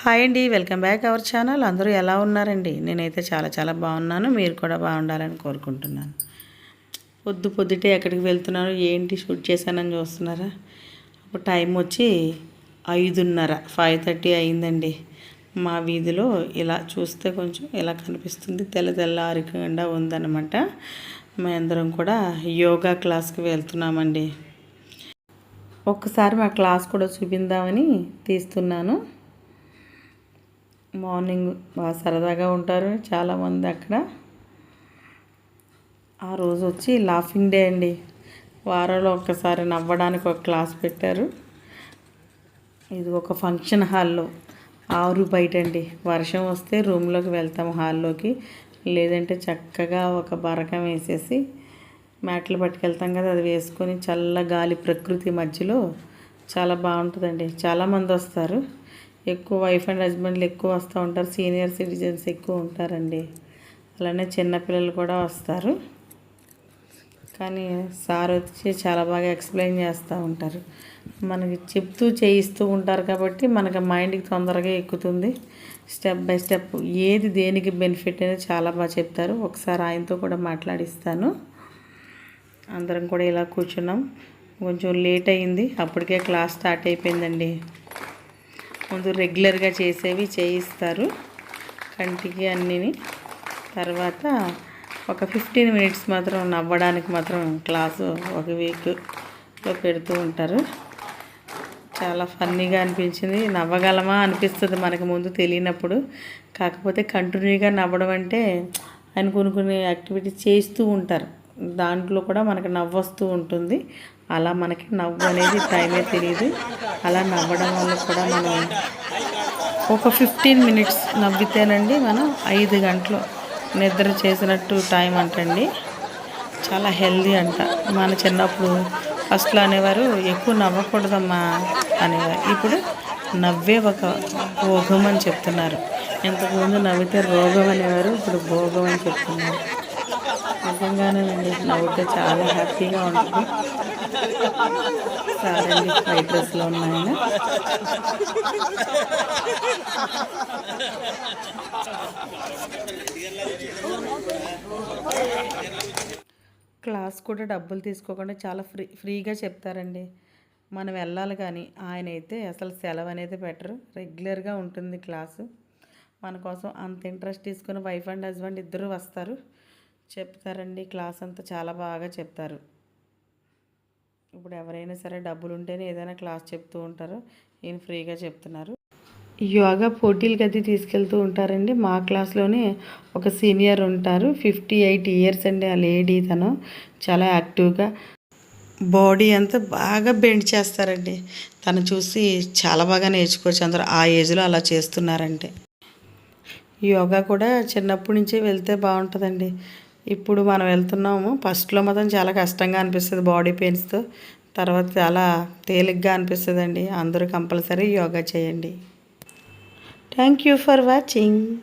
Hi అండి welcome back our channel. అందరూ ఎలా ఉన్నారండి? నేనైతే చాలా చాలా బాగున్నాను. మీరు కూడా బాగుండాలని కోరుకుంటున్నాను. పొద్దు పొద్దుటే ఎక్కడికి వెళ్తున్నాను ఏంటి షూట్ చేశానని చూస్తున్నారా? ఒక టైం వచ్చి ఐదున్నర ఫైవ్ థర్టీ అయిందండి. మా వీధిలో ఇలా చూస్తే కొంచెం ఇలా కనిపిస్తుంది? తెల్ల తెల్ల అరికుండా ఉందన్నమాట. మేమందరం కూడా యోగా క్లాస్కి వెళ్తున్నామండి. ఒక్కసారి మా క్లాస్ కూడా చూపిందామని తీస్తున్నాను. మార్నింగ్ బాగా సరదాగా ఉంటారు చాలామంది అక్కడ. ఆ రోజు వచ్చి లాఫింగ్ డే అండి. వారంలో ఒక్కసారి నవ్వడానికి ఒక క్లాస్ పెట్టారు. ఇది ఒక ఫంక్షన్ హాల్లో ఆరు బయట అండి. వర్షం వస్తే రూమ్లోకి వెళ్తాం హాల్లోకి లేదంటే చక్కగా ఒక బరకం వేసేసి మ్యాట్లు పట్టుకెళ్తాం కదా అది వేసుకొని చల్ల గాలి ప్రకృతి మధ్యలో. చాలా బాగుంటుందండి. చాలామంది వస్తారు. ఎక్కువ వైఫ్ అండ్ హస్బెండ్లు ఎక్కువ వస్తూ ఉంటారు. సీనియర్ సిటిజన్స్ ఎక్కువ ఉంటారండి. అలానే చిన్నపిల్లలు కూడా వస్తారు. కానీ సార్ వచ్చి చాలా బాగా ఎక్స్ప్లెయిన్ చేస్తూ ఉంటారు. మనకి చెప్తూ చేయిస్తూ ఉంటారు కాబట్టి మనకి మైండ్కి తొందరగా ఎక్కుతుంది. స్టెప్ బై స్టెప్ ఏది దేనికి బెనిఫిట్ అనేది చాలా బాగా చెప్తారు. ఒకసారి ఆయనతో కూడా మాట్లాడిస్తాను. అందరం కూడా ఇలా కూర్చున్నాం. కొంచెం లేట్ అయింది. అప్పటికే క్లాస్ స్టార్ట్ అయిపోయిందండి. ముందు రెగ్యులర్గా చేసేవి చేయిస్తారు కంటికి అన్నిని. తర్వాత ఒక ఫిఫ్టీన్ మినిట్స్ మాత్రం నవ్వడానికి మాత్రం క్లాసు ఒక వీక్లో పెడుతూ ఉంటారు. చాలా ఫన్నీగా అనిపించింది. నవ్వగలమా అనిపిస్తుంది మనకు ముందు తెలియనప్పుడు. కాకపోతే కంటిన్యూగా నవ్వడం అంటే ఆయన కొన్ని కొన్ని యాక్టివిటీస్ చేస్తూ ఉంటారు. దాంట్లో కూడా మనకి నవ్వు వస్తూ ఉంటుంది. అలా మనకి నవ్వు అనేది టైమే తెలియదు అలా నవ్వడం వల్ల కూడా మనం ఒక ఫిఫ్టీన్ మినిట్స్ నవ్వితేనండి మనం ఐదు గంటలు నిద్ర చేసినట్టు టైం అంటండి. చాలా హెల్దీ అంట. మన చిన్నప్పుడు ఫస్ట్లో అనేవారు ఎక్కువ నవ్వకూడదమ్మా అనేవారు. ఇప్పుడు నవ్వే ఒక భోగం అని చెప్తున్నారు. ఇంతకుముందు నవ్వితే రోగం అనేవారు ఇప్పుడు భోగం అని చెప్తున్నారు. నిజంగానేనండి నవ్వుతే చాలా హ్యాపీగా ఉంటుంది. సారండి వైట్ డ్రెస్లో ఉన్నాయన. క్లాస్ కూడా డబ్బులు తీసుకోకుండా చాలా ఫ్రీ ఫ్రీగా చెప్తారండి. మనం వెళ్ళాలి కానీ ఆయన అయితే అసలు సెలవు అనేది పెట్టరు. రెగ్యులర్గా ఉంటుంది క్లాసు. మన కోసం అంత ఇంట్రెస్ట్ తీసుకుని వైఫ్ అండ్ హస్బెండ్ ఇద్దరు వస్తారు. చెప్తారండి. క్లాస్ అంతా చాలా బాగా చెప్తారు. ఇప్పుడు ఎవరైనా సరే డబ్బులు ఉంటేనే ఏదైనా క్లాస్ చెప్తూ ఉంటారు. ఈయన ఫ్రీగా చెప్తున్నారు. యోగా పోటీలకి అది తీసుకెళ్తూ ఉంటారండి. మా క్లాస్లోనే ఒక సీనియర్ ఉంటారు. ఫిఫ్టీ ఎయిట్ ఇయర్స్ అండి ఆ లేడీ తను. చాలా యాక్టివ్గా బాడీ అంతా బాగా బెండ్ చేస్తారండి. తను చూసి చాలా బాగా నేర్చుకోవచ్చు. అందరూ ఆ ఏజ్లో అలా చేస్తున్నారంటే. యోగా కూడా చిన్నప్పటి నుంచే వెళ్తే బాగుంటుందండి. ఇప్పుడు మనం వెళ్తున్నాము. ఫస్ట్లో మాత్రం చాలా కష్టంగా అనిపిస్తుంది బాడీ పెయిన్స్తో తర్వాత చాలా తేలిగ్గా అనిపిస్తుందండి. అందరూ కంపల్సరీ యోగా చేయండి. Thank you for watching